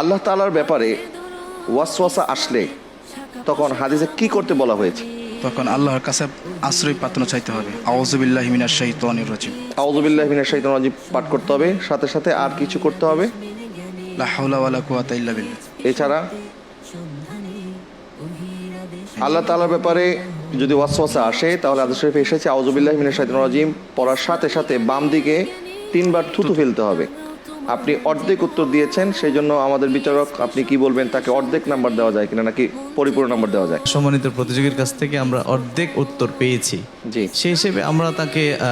আল্লাহ তালার ব্যাপারে ওয়াসওয়াসা আসলে তখন হাদিসে কি করতে বলা হয়েছে? তখন আল্লাহর কাছে আশ্রয় পাত্র চাইতে হবে। আউজুবিল্লাহ মিনাশ শাইতানির রাজিম। আউযুবিল্লাহি মিনাশ শাইতানির রাজিম পাঠ করতে হবে সাথে সাথে আর কিছু করতে হবে? লা হাওলা ওয়ালা কুওয়াতা ইল্লা বিল্লাহ। এছাড়া আল্লাহ তাআলার ব্যাপারে যদি ওয়াসওয়াসা আসে তাহলে আদেশ শরীফে এসেছে আউযুবিল্লাহি মিনাশ শাইতানির রাজিম পড়ার সাথে সাথে বাম দিকে তিনবার থুতু ফেলতে হবে। আপনি অর্ধেক উত্তর দিয়েছেন সেই জন্য আমাদের বিচারক আপনি কি বলবেন তাকে অর্ধেক নাম্বার দেওয়া যায় কিনা নাকি পরিপূর্ণ নাম্বার দেওয়া যায়? সম্মানিত প্রতিযোগীর কাছ থেকে আমরা অর্ধেক উত্তর পেয়েছি। জি। সেই হিসেবে আমরা তাকে আহ,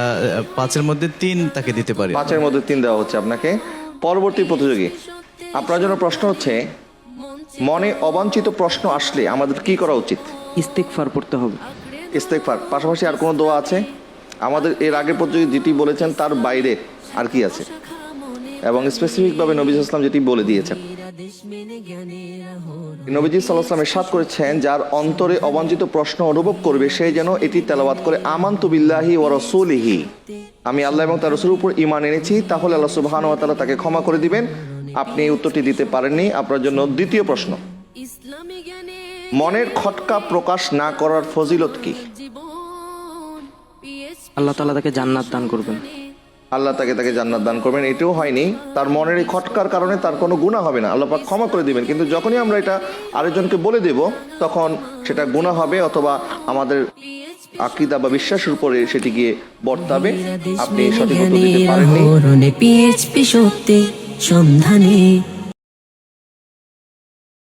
পাঁচের মধ্যে তিন তাকে দিতে পারি। পাঁচের মধ্যে তিন দেওয়া হচ্ছে আপনাকে। পরবর্তী প্রতিযোগী। আপনার জন্য প্রশ্ন হচ্ছে মনে অবাঞ্ছিত প্রশ্ন আসলে আমাদের কি করা উচিত? ইস্তেকফার পড়তে হবে। ইস্তেকফার। পাশাপাশি আর কোনো দোয়া আছে? আমাদের এর আগের প্রতিযোগী যেটি বলেছেন তার বাইরে আর কি আছে? এবং স্পেসিফিকভাবে নবী ইসলাম যেটি বলে দিয়েছেন। নবীজি সাল্লাহাম এরশাদ করেছেন, যার অন্তরে অবাঞ্ছিত প্রশ্ন অনুভব করবে সে যেন এটি তেলাওয়াত করে, আমান্ত বিল্লাহি ও রসুলিহি। আমি আল্লাহ এবং তার রসুলের উপর ইমান এনেছি, তাহলে আল্লাহ সুবাহান তাআলা তাকে ক্ষমা করে দিবেন। আপনি উত্তরটি দিতে পারেননি, আপনার জন্য দ্বিতীয় প্রশ্ন। মনের খটকা প্রকাশ না করার ফজিলত কি? আল্লাহ তালা তাকে জান্নাত দান করবেন। আল্লাহ তাকে তাকে জান্নাত দান করবেন। এটাও হয়নি। তার মনের এই খটকার কারণে তার কোনো গুণা হবে না। আল্লাহ পাক ক্ষমা করে দিবেন। কিন্তু যখনই আমরা এটা আরেকজনকে বলে দেব, তখন সেটা গুণা হবে অথবা আমাদের আকিদা বা বিশ্বাসের উপরে সেটি গিয়ে বর্তাবে। আপনি সঠিক সন্ধানে।